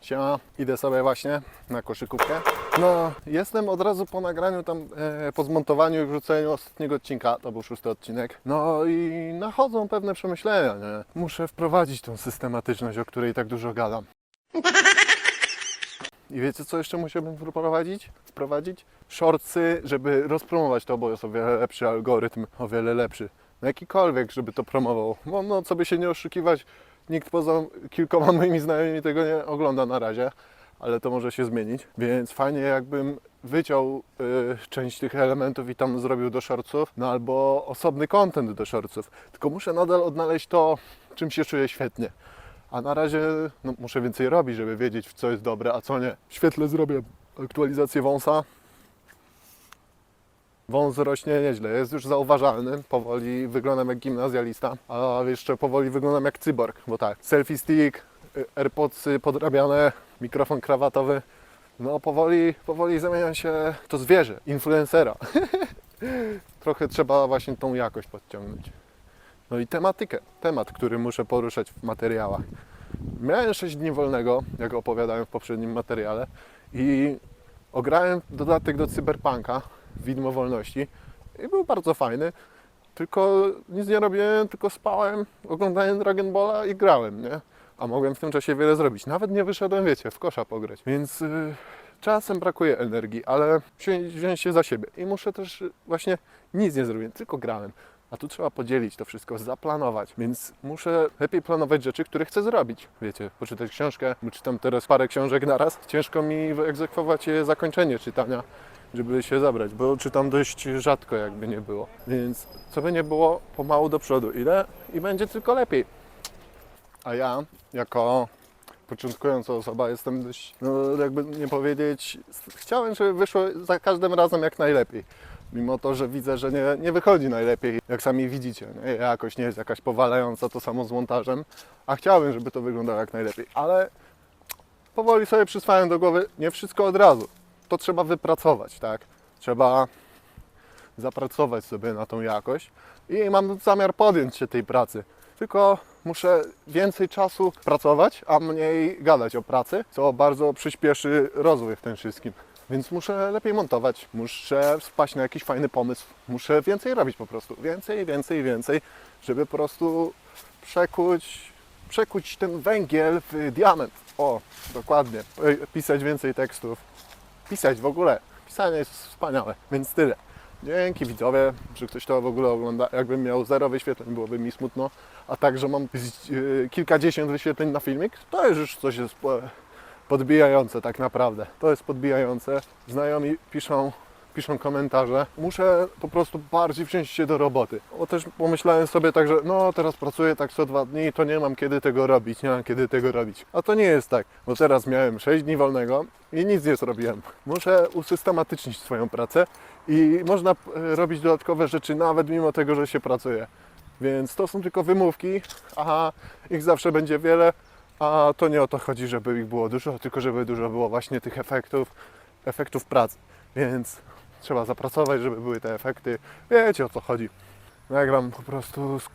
Siema, idę sobie właśnie na koszykówkę. No, jestem od razu po nagraniu tam, e, po zmontowaniu i wrzuceniu ostatniego odcinka, to był szósty odcinek. No i nachodzą pewne przemyślenia, nie? Muszę wprowadzić tą systematyczność, o której tak dużo gadam. I wiecie co jeszcze musiałbym wprowadzić? Wprowadzić? Shortsy, żeby rozpromować to, bo jest o wiele lepszy algorytm, o wiele lepszy. No jakikolwiek, żeby to promował. Bo no, co by się nie oszukiwać, nikt poza kilkoma moimi znajomymi tego nie ogląda na razie, ale to może się zmienić. Więc fajnie jakbym wyciął y, część tych elementów i tam zrobił do shortsów, no albo osobny content do shortsów. Tylko muszę nadal odnaleźć to, czym się czuję świetnie. A na razie no, muszę więcej robić, żeby wiedzieć, w co jest dobre, a co nie. W świetle zrobię aktualizację wąsa. Wąs rośnie nieźle, jest już zauważalny. Powoli wyglądam jak gimnazjalista, a jeszcze powoli wyglądam jak cyborg, bo tak, selfie stick, y, AirPodsy podrabiane, mikrofon krawatowy. No powoli, powoli zamieniam się to zwierzę, influencera. Trochę trzeba właśnie tą jakość podciągnąć. No i tematykę, temat, który muszę poruszać w materiałach. Miałem 6 dni wolnego, jak opowiadałem w poprzednim materiale i ograłem dodatek do Cyberpunka, Widmo Wolności i był bardzo fajny, tylko nic nie robiłem, tylko spałem, oglądałem Dragon Balla i grałem, nie? A mogłem w tym czasie wiele zrobić. Nawet nie wyszedłem, wiecie, w kosza pograć. Więc y, czasem brakuje energii, ale wziąć, się za siebie. I muszę też y, właśnie nic nie zrobić, tylko grałem. A tu trzeba podzielić to wszystko, zaplanować. Więc muszę lepiej planować rzeczy, które chcę zrobić. Wiecie, poczytać książkę, czytam teraz parę książek naraz. Ciężko mi wyegzekwować zakończenie czytania, żeby się zabrać, bo czytam dość rzadko, jakby nie było. Więc co by nie było, pomału do przodu idę i będzie tylko lepiej. A ja, jako początkująca osoba, jestem dość, no jakby nie powiedzieć, chciałem, żeby wyszło za każdym razem jak najlepiej. Mimo to, że widzę, że nie, nie wychodzi najlepiej, jak sami widzicie. Nie? Jakość nie jest jakaś powalająca, to samo z montażem, a chciałbym, żeby to wyglądało jak najlepiej. Ale powoli sobie przyswajam do głowy, nie wszystko od razu. To trzeba wypracować, tak? Trzeba zapracować sobie na tą jakość i mam zamiar podjąć się tej pracy. Tylko muszę więcej czasu pracować, a mniej gadać o pracy, co bardzo przyspieszy rozwój w tym wszystkim. Więc muszę lepiej montować, muszę spaść na jakiś fajny pomysł, muszę więcej robić po prostu. Więcej, więcej, więcej, żeby po prostu przekuć, przekuć ten węgiel w diament. O, dokładnie. Pisać więcej tekstów, pisać w ogóle. Pisanie jest wspaniałe, więc tyle. Dzięki widzowie, że ktoś to w ogóle ogląda. Jakbym miał zero wyświetleń, byłoby mi smutno. A tak, że mam yy, kilkadziesiąt wyświetleń na filmik, to jest już coś po- podbijające tak naprawdę. To jest podbijające. Znajomi piszą, piszą komentarze. Muszę po prostu bardziej wziąć się do roboty. Bo też pomyślałem sobie tak, że no teraz pracuję tak co dwa dni, to nie mam kiedy tego robić, nie mam kiedy tego robić. A to nie jest tak, bo teraz miałem 6 dni wolnego i nic nie zrobiłem. Muszę usystematycznić swoją pracę i można e, robić dodatkowe rzeczy nawet mimo tego, że się pracuje. Więc to są tylko wymówki, a ich zawsze będzie wiele, a to nie o to chodzi, żeby ich było dużo, tylko żeby dużo było właśnie tych efektów, efektów pracy. Więc trzeba zapracować, żeby były te efekty. Wiecie o co chodzi. Nagram po prostu z,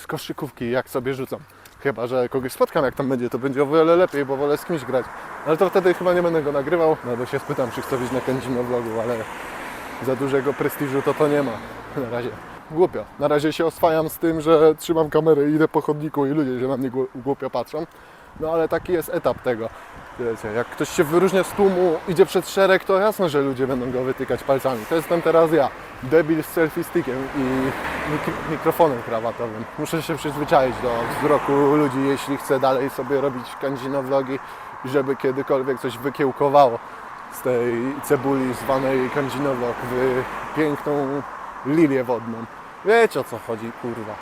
z koszykówki, jak sobie rzucam. Chyba, że kogoś spotkam, jak tam będzie, to będzie o wiele lepiej, bo wolę z kimś grać. Ale to wtedy chyba nie będę go nagrywał, no bo się spytam, czy chce być na Kędzino vlogu, ale za dużego prestiżu to to nie ma. Na razie. Głupio. Na razie się oswajam z tym, że trzymam kamerę i idę po chodniku i ludzie się na mnie głupio patrzą. No ale taki jest etap tego. Wiecie, jak ktoś się wyróżnia z tłumu, idzie przed szereg, to jasne, że ludzie będą go wytykać palcami. To jestem teraz ja, debil z selfie stickiem i mik- mikrofonem krawatowym. Muszę się przyzwyczaić do wzroku ludzi, jeśli chcę dalej sobie robić kandzino vlogi, żeby kiedykolwiek coś wykiełkowało z tej cebuli zwanej kandzino vlog w piękną lilię wodną. Wiecie o co chodzi, kurwa.